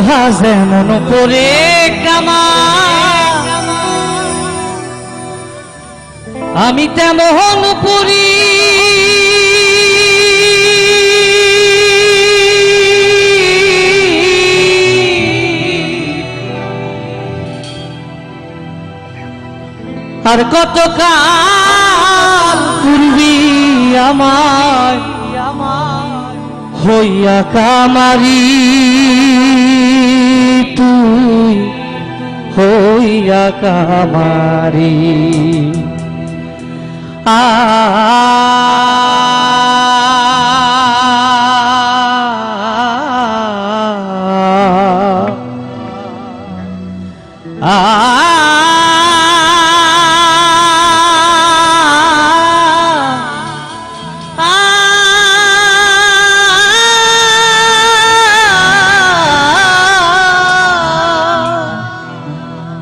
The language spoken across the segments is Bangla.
লোহা যেমন করে কামা আমি তেমন করি আর কত কাল পূর্বি আমার হইয়া কামারি। তুই হইয়া কামারি। আ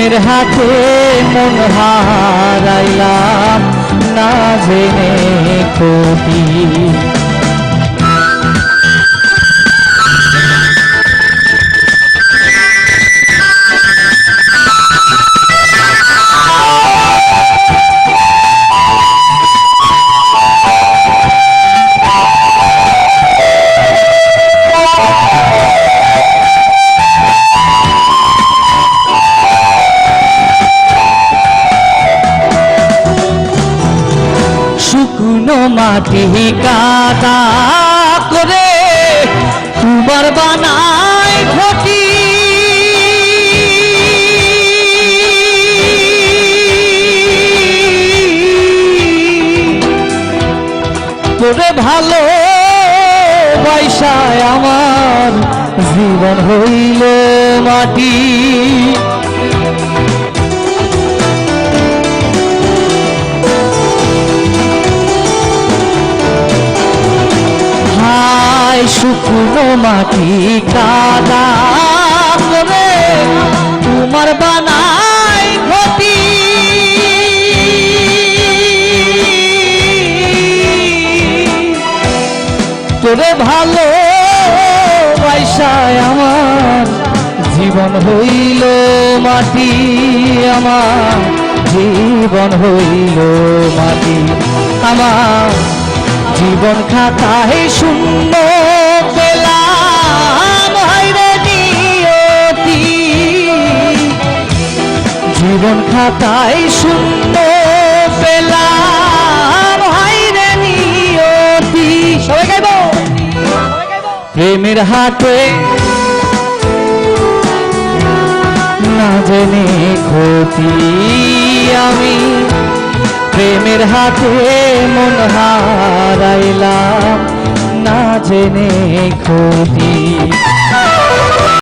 প্রেমের হাতে মন হারাইলাম না জেনে ক্ষতি শুকনো মাটি কাদা করে তোমার বানায় ঘটি। তোরে ভালো পয়সায় আমার জীবন হইল মাটি। শুকনো মাটি কাদা করে তোমার বানাই ঘটি। তোরে ভালো পয়সায় আমার জীবন হইল মাটি, আমার জীবন হইল মাটি। আমার জীবন খাতায় শূন্য জীবন খাতায় শূন্য পেলাম। হায়রে নিয়তি সবাই গাইব? প্রেমের হাটে না জেনে ক্ষতি আমি। প্রেমের হাতে মন হারাইলাম, না জেনে ক্ষতি।